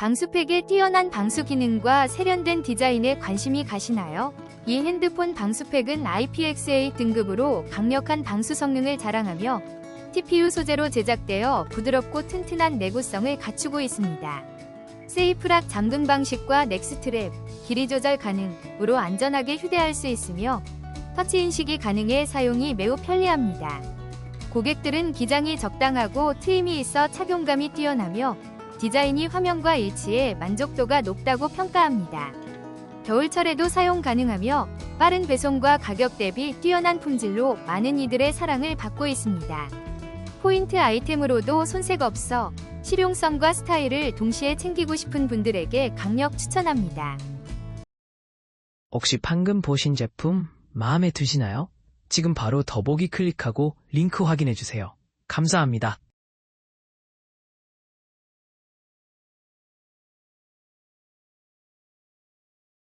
방수팩의 뛰어난 방수 기능과 세련된 디자인에 관심이 가시나요? 이 핸드폰 방수팩은 IPX8 등급으로 강력한 방수 성능을 자랑하며 TPU 소재로 제작되어 부드럽고 튼튼한 내구성을 갖추고 있습니다. 세이프락 잠금 방식과 넥스트랩, 길이 조절 가능으로 안전하게 휴대할 수 있으며 터치 인식이 가능해 사용이 매우 편리합니다. 고객들은 기장이 적당하고 트임이 있어 착용감이 뛰어나며 디자인이 화면과 일치해 만족도가 높다고 평가합니다. 겨울철에도 사용 가능하며 빠른 배송과 가격 대비 뛰어난 품질로 많은 이들의 사랑을 받고 있습니다. 포인트 아이템으로도 손색 없어 실용성과 스타일을 동시에 챙기고 싶은 분들에게 강력 추천합니다. 혹시 방금 보신 제품 마음에 드시나요? 지금 바로 더보기 클릭하고 링크 확인해 주세요. 감사합니다.